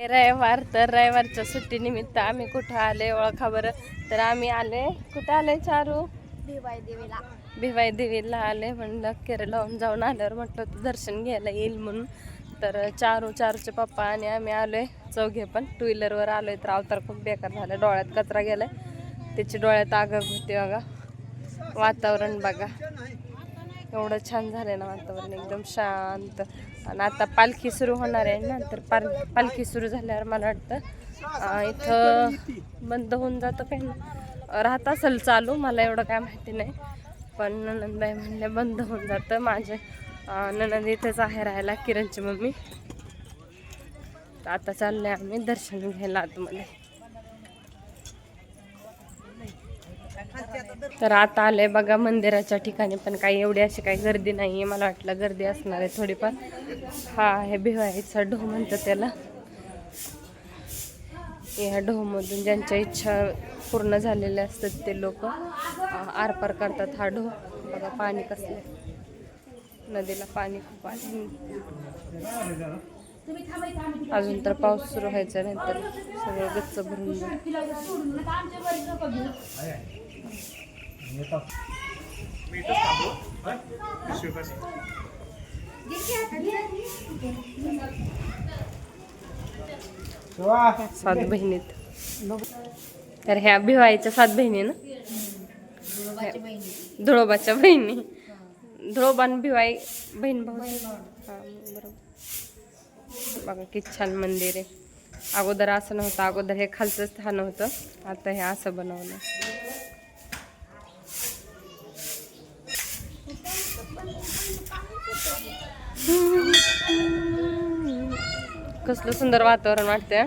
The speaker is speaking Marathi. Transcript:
रविवार तर रविवारच्या सुट्टीनिमित्त आम्ही कुठं आले ओळखा बरं. तर आम्ही आले कुठं आले चारू? भिवाई देवीला भिवाई देवीला आले म्हणलं केरळाहून जाऊन आल्यावर म्हटलं होतं दर्शन घ्यायला येईल म्हणून. तर चारू चारूचे पप्पा आणि आम्ही आलोय. चौघे पण टू व्हीलरवर आलोय. तर अवतार खूप बेकार झाला डोळ्यात कचरा गेलाय. त्याची डोळ्यात आगग होती बघा. वातावरण बघा. एवढं छान झालंय ना वातावरण एकदम शांत. आणि आता पालखी सुरू होणार आहे ना तर पाल पालखी सुरू झाल्यावर मला वाटतं इथं बंद होऊन जातं काही राहत असेल चालू मला एवढं काय माहिती नाही. पण ननंदबाई म्हणले बंद होऊन जातं. माझे ननंद इथेच आहे राहायला किरणची मम्मी. तर आता चालले आम्ही दर्शन घ्यायला आतमध्ये. तर आता आले बघा मंदिराच्या ठिकाणी पण काही एवढी अशी काही गर्दी नाही आहे मला वाटलं गर्दी असणार आहे थोडीफार. हा आहे भिवायचा ढो म्हणतात त्याला. या ढोमधून ज्यांच्या इच्छा पूर्ण झालेल्या असतात ते लोक आरपार करतात हा ढो बघा पाणी कसलं नदीला पाणी खूप आहे अजून तर पाऊस सुरू व्हायचा नाही तर सगळं गच्च भरून सात बहिणीत. तर ह्या भिवाईच्या सात बहिणी ना? धुळोबाच्या बहिणी. धुळोबान भिवाई बहीण भाऊ. बरोबर. बघा किती छान मंदिर आहे. अगोदर असं नव्हतं अगोदर हे खालचं स्थान होतं. आता हे असं बनवलं. कसलं सुंदर वातावरण वाटतंय.